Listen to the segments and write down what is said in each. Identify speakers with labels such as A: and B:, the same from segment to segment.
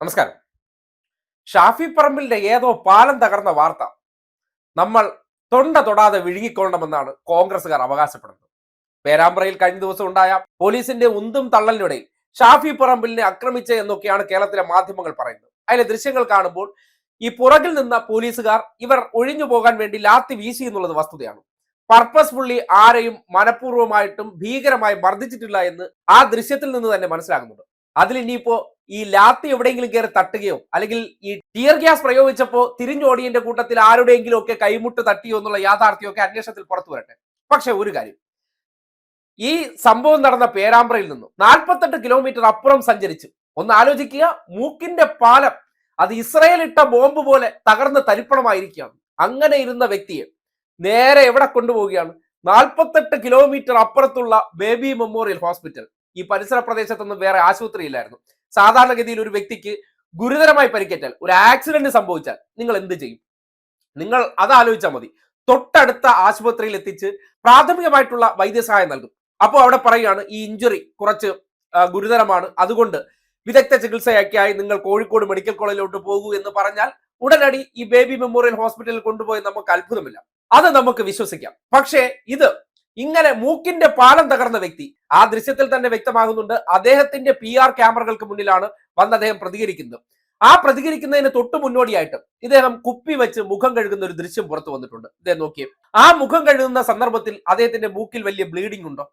A: നമസ്കാരം. ഷാഫി പറമ്പിലിന്റെ ഏതോ പാലം തകർന്ന വാർത്ത നമ്മൾ തൊണ്ട തൊടാതെ വിഴുങ്ങിക്കൊള്ളണമെന്നാണ് കോൺഗ്രസുകാർ അവകാശപ്പെടുന്നത്. പേരാമ്പ്രയിൽ കഴിഞ്ഞ ദിവസം ഉണ്ടായ പോലീസിന്റെ ഉന്തും തള്ളലിനിടയിൽ ഷാഫി പറമ്പിലിനെ ആക്രമിച്ച എന്നൊക്കെയാണ് കേരളത്തിലെ മാധ്യമങ്ങൾ പറയുന്നത്. അതിലെ ദൃശ്യങ്ങൾ കാണുമ്പോൾ ഈ പുറകിൽ നിന്ന പോലീസുകാർ ഇവർ ഒഴിഞ്ഞു പോകാൻ വേണ്ടി ലാത്തി വീശി എന്നുള്ളത് വസ്തുതയാണ്. പർപ്പസ്ഫുള്ളി ആരെയും മനഃപൂർവമായിട്ടും ഭീകരമായി മർദ്ദിച്ചിട്ടില്ല എന്ന് ആ ദൃശ്യത്തിൽ നിന്ന് തന്നെ മനസ്സിലാകുന്നുണ്ട്. അതിൽ ഇനിയിപ്പോ ഈ ലാത്തി എവിടെയെങ്കിലും കയറി തട്ടുകയോ അല്ലെങ്കിൽ ഈ ടിയർ ഗ്യാസ് പ്രയോഗിച്ചപ്പോ തിരിഞ്ഞോടിയന്റെ കൂട്ടത്തിൽ ആരുടെയെങ്കിലും ഒക്കെ കൈമുട്ട് തട്ടിയോ എന്നുള്ള യാഥാർത്ഥ്യമൊക്കെ അന്വേഷണത്തിൽ പുറത്തു വരട്ടെ. പക്ഷെ ഒരു കാര്യം. ഈ സംഭവം നടന്ന പേരാമ്പ്രയിൽ നിന്നും നാൽപ്പത്തെട്ട് കിലോമീറ്റർ അപ്പുറം സഞ്ചരിച്ചു ഒന്ന് ആലോചിക്കുക മൂക്കിന്റെ പാലം അത് ഇസ്രയേൽ ഇട്ട ബോംബ് പോലെ തകർന്ന് തരിപ്പണമായിരിക്കുകയാണ്. അങ്ങനെ ഇരുന്ന വ്യക്തിയെ നേരെ എവിടെ കൊണ്ടുപോവുകയാണ്? നാൽപ്പത്തെട്ട് കിലോമീറ്റർ അപ്പുറത്തുള്ള ബേബി മെമ്മോറിയൽ ഹോസ്പിറ്റൽ. ഈ പരിസര പ്രദേശത്തൊന്നും വേറെ ആശുപത്രി ഇല്ലായിരുന്നു സാധാരണഗതിയിൽ ഒരു വ്യക്തിക്ക് ഗുരുതരമായി പരിക്കേറ്റാൽ ഒരു ആക്സിഡന്റ് സംഭവിച്ചാൽ നിങ്ങൾ എന്ത് ചെയ്യും? നിങ്ങൾ അത് ആലോചിച്ചാൽ മതി. തൊട്ടടുത്ത ആശുപത്രിയിൽ എത്തിച്ച് പ്രാഥമികമായിട്ടുള്ള വൈദ്യസഹായം നൽകും. അപ്പോൾ അവിടെ പറയുകയാണ് ഈ ഇഞ്ചുറി കുറച്ച് ഗുരുതരമാണ്. അതുകൊണ്ട് വിദഗ്ധ ചികിത്സയൊക്കെയായി നിങ്ങൾ കോഴിക്കോട് മെഡിക്കൽ കോളേജിലോട്ട് പോകൂ എന്ന് പറഞ്ഞാൽ ഉടനടി ഈ ബേബി മെമ്മോറിയൽ ഹോസ്പിറ്റലിൽ കൊണ്ടുപോയി നമുക്ക് അത്ഭുതമില്ല. അത് നമുക്ക് വിശ്വസിക്കാം. പക്ഷേ ഇത് ഇങ്ങനെ മൂക്കിന്റെ പാലം തകർന്ന വ്യക്തി ആ ദൃശ്യത്തിൽ തന്നെ വ്യക്തമാകുന്നുണ്ട് അദ്ദേഹത്തിന്റെ പി ആർ ക്യാമറകൾക്ക് മുന്നിലാണ് വന്ന് അദ്ദേഹം പ്രതികരിക്കുന്നത്. ആ പ്രതികരിക്കുന്നതിന് തൊട്ട് മുന്നോടിയായിട്ട് ഇദ്ദേഹം കുപ്പി വെച്ച് മുഖം കഴുകുന്ന ഒരു ദൃശ്യം പുറത്തു വന്നിട്ടുണ്ട്. ഇദ്ദേഹം നോക്കിയേ. ആ മുഖം കഴുകുന്ന സന്ദർഭത്തിൽ അദ്ദേഹത്തിന്റെ മൂക്കിൽ വലിയ ബ്ലീഡിംഗ് ഉണ്ടോ?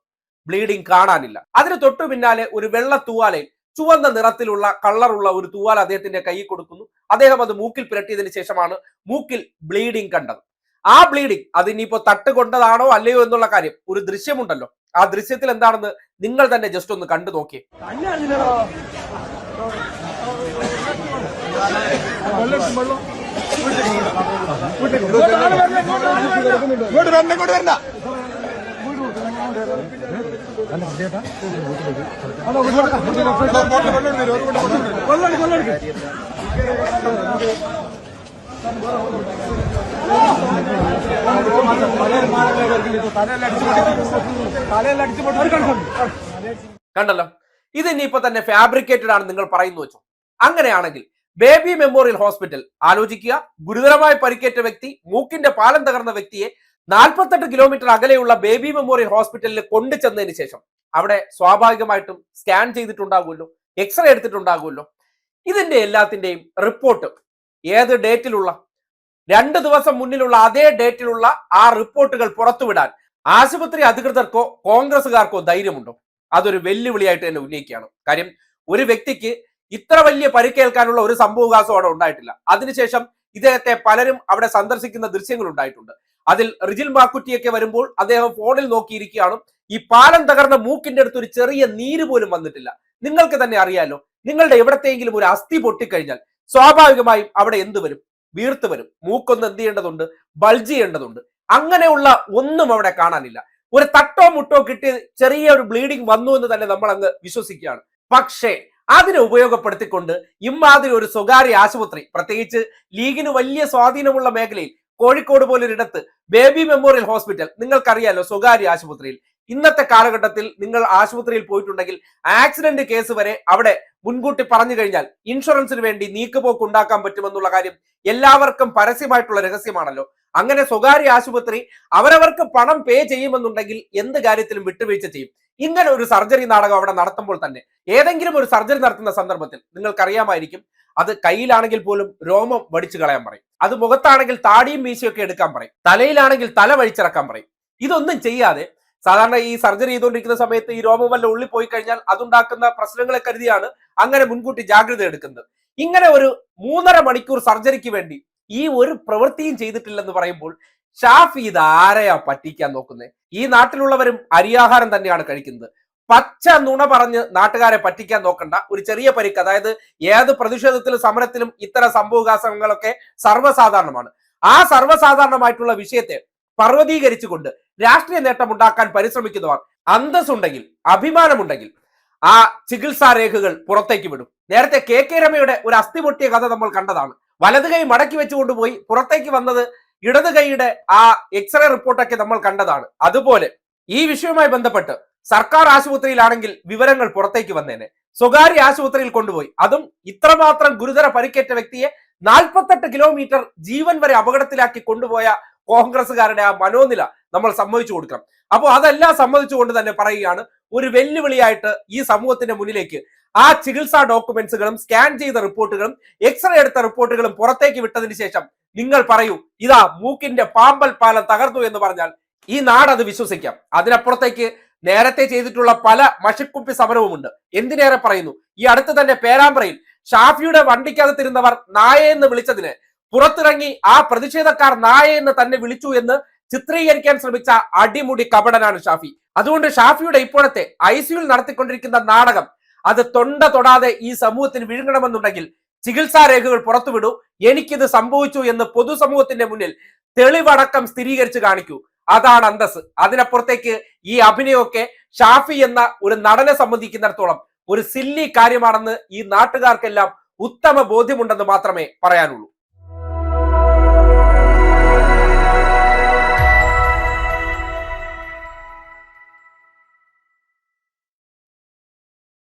A: ബ്ലീഡിംഗ് കാണാനില്ല. അതിന് തൊട്ടു പിന്നാലെ ഒരു വെള്ള തൂവാലയിൽ ചുവന്ന നിറത്തിലുള്ള കളറുള്ള ഒരു തൂവാല അദ്ദേഹത്തിന്റെ കൈ കൊടുക്കുന്നു. അദ്ദേഹം അത് മൂക്കിൽ പുരട്ടിയതിന് ശേഷമാണ് മൂക്കിൽ ബ്ലീഡിംഗ് കണ്ടത്. ആ ബ്ലീഡിങ് അത് ഇനിയിപ്പോ തട്ട് കൊണ്ടതാണോ അല്ലയോ എന്നുള്ള കാര്യം ഒരു ദൃശ്യമുണ്ടല്ലോ. ആ ദൃശ്യത്തിൽ എന്താണെന്ന് നിങ്ങൾ തന്നെ ജസ്റ്റ് ഒന്ന് കണ്ടു
B: വരണ്ട ഇങ്ങോട്ട് വരണ്ട
A: കണ്ടല്ലോ. ഇത് ഇനിയിപ്പോ തന്നെ ഫാബ്രിക്കേറ്റഡ് ആണ് നിങ്ങൾ പറയുന്നു വെച്ചു. അങ്ങനെയാണെങ്കിൽ ബേബി മെമ്മോറിയൽ ഹോസ്പിറ്റൽ ആലോചിക്കുക. ഗുരുതരമായി പരിക്കേറ്റ വ്യക്തി മൂക്കിന്റെ പാലം തകർന്ന വ്യക്തിയെ നാൽപ്പത്തെട്ട് കിലോമീറ്റർ അകലെയുള്ള ബേബി മെമ്മോറിയൽ ഹോസ്പിറ്റലിൽ കൊണ്ടു ചെന്നതിന് ശേഷം അവിടെ സ്വാഭാവികമായിട്ടും സ്കാൻ ചെയ്തിട്ടുണ്ടാകുമല്ലോ എക്സ്റേ എടുത്തിട്ടുണ്ടാകുമല്ലോ. ഇതിന്റെ എല്ലാത്തിന്റെയും റിപ്പോർട്ട് ഏത് ഡേറ്റിലുള്ള രണ്ട് ദിവസം മുന്നിലുള്ള അതേ ഡേറ്റിലുള്ള ആ റിപ്പോർട്ടുകൾ പുറത്തുവിടാൻ ആശുപത്രി അധികൃതർക്കോ കോൺഗ്രസുകാർക്കോ ധൈര്യമുണ്ടോ? അതൊരു വെല്ലുവിളിയായിട്ട് തന്നെ ഉന്നയിക്കുകയാണ്. കാര്യം ഒരു വ്യക്തിക്ക് ഇത്ര വലിയ പരിക്കേൽക്കാനുള്ള ഒരു സംഭവവികാസം അവിടെ ഉണ്ടായിട്ടില്ല. അതിനുശേഷം ഇദ്ദേഹത്തെ പലരും അവിടെ സന്ദർശിക്കുന്ന ദൃശ്യങ്ങൾ ഉണ്ടായിട്ടുണ്ട്. അതിൽ റിജിൽ മാക്കുറ്റിയൊക്കെ വരുമ്പോൾ അദ്ദേഹം ഫോണിൽ നോക്കിയിരിക്കുകയാണ്. ഈ പാലം തകർന്ന മൂക്കിന്റെ അടുത്ത് ഒരു ചെറിയ നീര് പോലും വന്നിട്ടില്ല. നിങ്ങൾക്ക് തന്നെ അറിയാലോ നിങ്ങളുടെ എവിടത്തെങ്കിലും ഒരു അസ്ഥി പൊട്ടിക്കഴിഞ്ഞാൽ സ്വാഭാവികമായും അവിടെ എന്ത് വരും വീർത്ത് വരും. മൂക്കൊന്ന് എന്ത് ചെയ്യേണ്ടതുണ്ട്? ബൾജ് ചെയ്യേണ്ടതുണ്ട്. അങ്ങനെയുള്ള ഒന്നും അവിടെ കാണാനില്ല. ഒരു തട്ടോ മുട്ടോ കിട്ടി ചെറിയ ഒരു ബ്ലീഡിങ് വന്നു എന്ന് തന്നെ നമ്മൾ അങ്ങ് വിശ്വസിക്കുകയാണ്. പക്ഷേ അതിനെ ഉപയോഗപ്പെടുത്തിക്കൊണ്ട് ഇമാതിരി ഒരു സ്വകാര്യ ആശുപത്രി പ്രത്യേകിച്ച് ലീഗിന് വലിയ സ്വാധീനമുള്ള മേഖലയിൽ കോഴിക്കോട് പോലൊരിടത്ത് ബേബി മെമ്മോറിയൽ ഹോസ്പിറ്റൽ നിങ്ങൾക്കറിയാലോ സ്വകാര്യ ആശുപത്രിയിൽ ഇന്നത്തെ കാലഘട്ടത്തിൽ നിങ്ങൾ ആശുപത്രിയിൽ പോയിട്ടുണ്ടെങ്കിൽ ആക്സിഡന്റ് കേസ് വരെ അവിടെ മുൻകൂട്ടി പറഞ്ഞു കഴിഞ്ഞാൽ ഇൻഷുറൻസിന് വേണ്ടി നീക്കുപോക്ക് ഉണ്ടാക്കാൻ പറ്റുമെന്നുള്ള കാര്യം എല്ലാവർക്കും പരസ്യമായിട്ടുള്ള രഹസ്യമാണല്ലോ. അങ്ങനെ സ്വകാര്യ ആശുപത്രി അവരവർക്ക് പണം പേ ചെയ്യുമെന്നുണ്ടെങ്കിൽ എന്ത് കാര്യത്തിലും വിട്ടുവീഴ്ച ചെയ്യും. ഇങ്ങനെ ഒരു സർജറി നാടകം അവിടെ നടത്തുമ്പോൾ തന്നെ ഏതെങ്കിലും ഒരു സർജറി നടത്തുന്ന സന്ദർഭത്തിൽ നിങ്ങൾക്കറിയാമായിരിക്കും അത് കയ്യിലാണെങ്കിൽ പോലും രോമം വടിച്ചു കളയാൻ പറയും. അത് മുഖത്താണെങ്കിൽ താടിയും മീശയൊക്കെ എടുക്കാൻ പറയും. തലയിലാണെങ്കിൽ തല വഴിച്ചിറക്കാൻ പറയും. ഇതൊന്നും ചെയ്യാതെ സാധാരണ ഈ സർജറി ചെയ്തുകൊണ്ടിരിക്കുന്ന സമയത്ത് ഈ രോമം വല്ല ഉള്ളിൽ പോയി കഴിഞ്ഞാൽ അതുണ്ടാക്കുന്ന പ്രശ്നങ്ങളെ കരുതിയാണ് അങ്ങനെ മുൻകൂട്ടി ജാഗ്രത എടുക്കുന്നത്. ഇങ്ങനെ ഒരു മൂന്നര മണിക്കൂർ സർജറിക്ക് വേണ്ടി ഈ ഒരു പ്രവൃത്തിയും ചെയ്തിട്ടില്ലെന്ന് പറയുമ്പോൾ ഷാഫി ഇത് ആരെയാ പറ്റിക്കാൻ നോക്കുന്നത് ഈ നാട്ടിലുള്ളവരും അരിയാഹാരം തന്നെയാണ് കഴിക്കുന്നത്. പച്ച നുണ പറഞ്ഞ് നാട്ടുകാരെ പറ്റിക്കാൻ നോക്കണ്ട. ഒരു ചെറിയ പരിക്ക് അതായത് ഏത് പ്രതിഷേധത്തിലും സമരത്തിലും ഇത്തരം സംഭവകാസങ്ങളൊക്കെ സർവസാധാരണമാണ്. ആ സർവസാധാരണമായിട്ടുള്ള വിഷയത്തെ പർവതീകരിച്ചുകൊണ്ട് രാഷ്ട്രീയ നേട്ടമുണ്ടാക്കാൻ പരിശ്രമിക്കുന്നവർ അന്തസ്സുണ്ടെങ്കിൽ അഭിമാനമുണ്ടെങ്കിൽ ആ ചികിത്സാ രേഖകൾ പുറത്തേക്ക് വിടും. നേരത്തെ കെ കെ രമയുടെ ഒരു അസ്ഥി പൊട്ടിയ കഥ നമ്മൾ കണ്ടതാണ്. വലത് കൈ മടക്കി വെച്ചുകൊണ്ടുപോയി പുറത്തേക്ക് വന്നത് ഇടത് കൈയുടെ ആ എക്സ്റേ റിപ്പോർട്ടൊക്കെ നമ്മൾ കണ്ടതാണ്. അതുപോലെ ഈ വിഷയവുമായി ബന്ധപ്പെട്ട് സർക്കാർ ആശുപത്രിയിലാണെങ്കിൽ വിവരങ്ങൾ പുറത്തേക്ക് വന്നേനെ. സ്വകാര്യ ആശുപത്രിയിൽ കൊണ്ടുപോയി. അതും ഇത്രമാത്രം ഗുരുതര പരിക്കേറ്റ വ്യക്തിയെ നാൽപ്പത്തെട്ട് കിലോമീറ്റർ ജീവൻ വരെ അപകടത്തിലാക്കി കൊണ്ടുപോയ കോൺഗ്രസുകാരുടെ ആ മനോനില നമ്മൾ സമ്മതിച്ചു കൊടുക്കണം. അപ്പോൾ അതെല്ലാം സമ്മതിച്ചുകൊണ്ട് തന്നെ പറയുകയാണ് ഒരു വെല്ലുവിളിയായിട്ട് ഈ സമൂഹത്തിന്റെ മുന്നിലേക്ക് ആ ചികിത്സാ ഡോക്യുമെന്റ്സുകളും സ്കാൻ ചെയ്ത റിപ്പോർട്ടുകളും എക്സ്റേ എടുത്ത റിപ്പോർട്ടുകളും പുറത്തേക്ക് വിട്ടതിന് ശേഷം നിങ്ങൾ പറയൂ ഇതാ മൂക്കിന്റെ പാമ്പൽ പാലം തകർന്നു എന്ന് പറഞ്ഞാൽ ഈ നാട് അത് വിശ്വസിക്കാം. അതിനപ്പുറത്തേക്ക് നേരത്തെ ചെയ്തിട്ടുള്ള പല മഷിക്കുപ്പി സമരവുമുണ്ട്. എന്തിനേറെ പറയുന്നു? ഈ അടുത്ത് തന്നെ പേരാമ്പ്രയിൽ ഷാഫിയുടെ വണ്ടിക്കകത്തിരുന്നവർ നായ എന്ന് വിളിച്ചതിന് പുറത്തിറങ്ങി ആ പ്രതിഷേധക്കാർ നായ എന്ന് തന്നെ വിളിച്ചു എന്ന് ചിത്രീകരിക്കാൻ ശ്രമിച്ച അടിമുടി കപടനാണ് ഷാഫി. അതുകൊണ്ട് ഷാഫിയുടെ ഇപ്പോഴത്തെ ഐ സിയുൽ നടത്തിക്കൊണ്ടിരിക്കുന്ന നാടകം അത് തൊണ്ട തൊടാതെ ഈ സമൂഹത്തിന് വിഴുങ്ങണമെന്നുണ്ടെങ്കിൽ ചികിത്സാ രേഖകൾ പുറത്തുവിടൂ. എനിക്കിത് സംഭവിച്ചു എന്ന് പൊതുസമൂഹത്തിന്റെ മുന്നിൽ തെളിവടക്കം സ്ഥിരീകരിച്ചു കാണിക്കൂ. അതാണ് അന്തസ് അതിനപ്പുറത്തേക്ക് ഈ അഭിനയമൊക്കെ ഷാഫി എന്ന ഒരു നടനെ സംബന്ധിക്കുന്നിടത്തോളം ഒരു സില്ലി കാര്യമാണെന്ന് ഈ നാട്ടുകാർക്കെല്ലാം ഉത്തമ ബോധ്യമുണ്ടെന്ന് മാത്രമേ പറയാനുള്ളൂ.